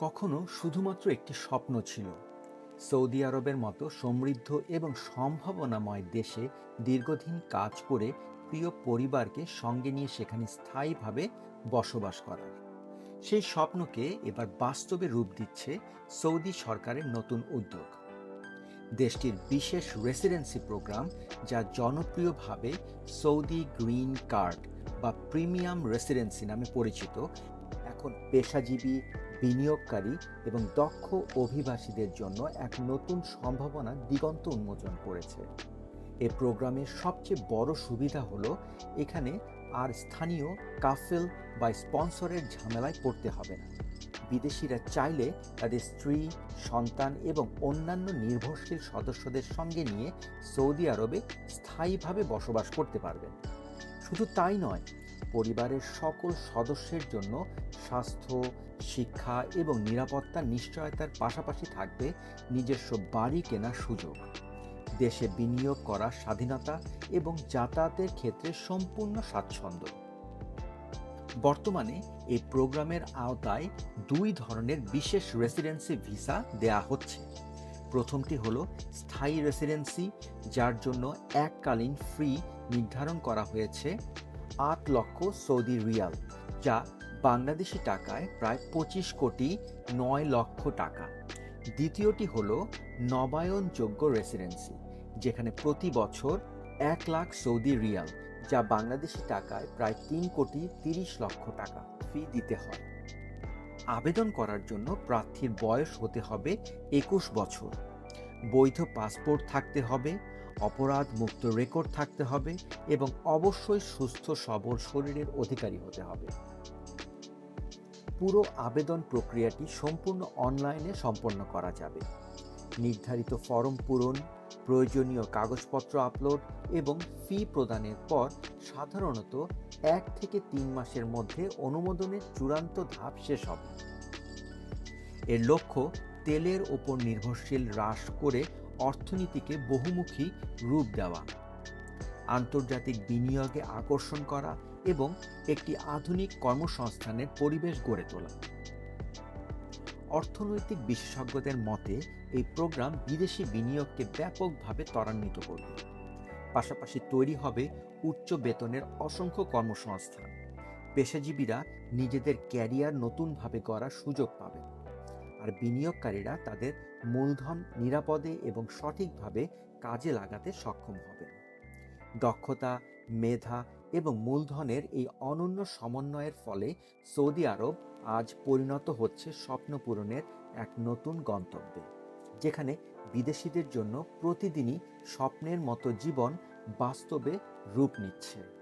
কখনো শুধুমাত্র একটি স্বপ্ন ছিল। সৌদি আরবের মতো সমৃদ্ধ এবং সম্ভাবনাময় দেশে দীর্ঘদিন কাজ করে প্রিয় পরিবারকে সঙ্গে নিয়ে সেখানে স্থায়ীভাবে বসবাস করার সেই স্বপ্নকে এবার বাস্তবে রূপ দিচ্ছে সৌদি সরকারের নতুন উদ্যোগ। দেশটির বিশেষ রেসিডেন্সি প্রোগ্রাম যা জনপ্রিয়ভাবে সৌদি গ্রিন কার্ড বা প্রিমিয়াম রেসিডেন্সি নামে পরিচিত এখন পেশাজীবী, বিনিয়োগকারী এবং দক্ষ অভিবাসীদের জন্য এক নতুন সম্ভাবনা দিগন্ত উন্মোচন করেছে। এ প্রোগ্রামের সবচেয়ে বড় সুবিধা হলো এখানে আর স্থানীয় কাফেল বা স্পন্সরের ঝামেলায় পড়তে হবে না। বিদেশিরা চাইলে তাদের স্ত্রী, সন্তান এবং অন্যান্য নির্ভরশীল সদস্যদের সঙ্গে নিয়ে সৌদি আরবে স্থায়ীভাবে বসবাস করতে পারবেন। শুধু তাই নয় পরিবারের সকল সদস্যের জন্য স্বাস্থ্য, শিক্ষা এবং নিরাপত্তা নিশ্চয়তার পাশাপাশি থাকবে নিজস্ব বাড়ি কেনার সুযোগ। দেশে বিনিয়োগ করার স্বাধীনতা এবং যাতায়াতের ক্ষেত্রে সম্পূর্ণ স্বাচ্ছন্দ্য। বর্তমানে এই প্রোগ্রামের আওতায় দুই ধরনের বিশেষ রেসিডেন্সি ভিসা দেয়া হচ্ছে। প্রথমটি হল স্থায়ী রেসিডেন্সি, যার জন্য এককালীন ফ্রি নির্ধারণ করা হয়েছে আট লক্ষ সৌদি রিয়াল, যা বাংলাদেশি টাকায় প্রায় পঁচিশ কোটি নয় লক্ষ টাকা। দ্বিতীয়টি হল নবায়নযোগ্য রেসিডেন্সি, যেখানে প্রতি বছর এক লাখ সৌদি রিয়াল, যা বাংলাদেশি টাকায় প্রায় তিন কোটি তিরিশ লক্ষ টাকা ফি দিতে হয়। আবেদন করার জন্য প্রার্থীর বয়স হতে হবে একুশ বছর। বৈধ পাসপোর্ট থাকতে হবে অপরাধ মুক্ত রেকর্ড থাকতে হবে এবং অবশ্যই সুস্থ, সবল শরীরের অধিকারী হতে হবে। পুরো আবেদন প্রক্রিয়াটি সম্পূর্ণ অনলাইনে সম্পন্ন করা যাবে। নির্ধারিত ফর্ম পূরণ, প্রয়োজনীয় কাগজপত্র আপলোড এবং ফি প্রদানের পর সাধারণত এক থেকে তিন মাসের মধ্যে অনুমোদনের চূড়ান্ত ধাপ শেষ হবে। এর লক্ষ্য তেলের ওপর নির্ভরশীল হ্রাস করে অর্থনীতিকে বহুমুখী রূপ দেওয়া, আন্তর্জাতিক বিনিয়োগে আকর্ষণ করা এবং একটি আধুনিক কর্মসংস্থানের পরিবেশ গড়ে তোলা। অর্থনৈতিক বিশেষজ্ঞদের মতে, এই প্রোগ্রাম বিদেশি বিনিয়োগকে ব্যাপকভাবে ত্বরান্বিত করবে। পাশাপাশি তৈরি হবে উচ্চ বেতনের অসংখ্য কর্মসংস্থান। পেশাজীবীরা নিজেদের ক্যারিয়ার নতুনভাবে গড়ার সুযোগ পাবেন। আর বিনিয়োগকারীরা তাদের মূলধন নিরাপদে এবং সঠিকভাবে কাজে লাগাতে সক্ষম হবেন। দক্ষতা, মেধা এবং মূলধনের এই অনন্য সমন্বয়ের ফলে সৌদি আরব আজ পরিণত হচ্ছে স্বপ্ন পূরণের এক নতুন গন্তব্যে, যেখানে বিদেশিদের জন্য প্রতিদিনই স্বপ্নের মতো জীবন বাস্তবে রূপ নিচ্ছে।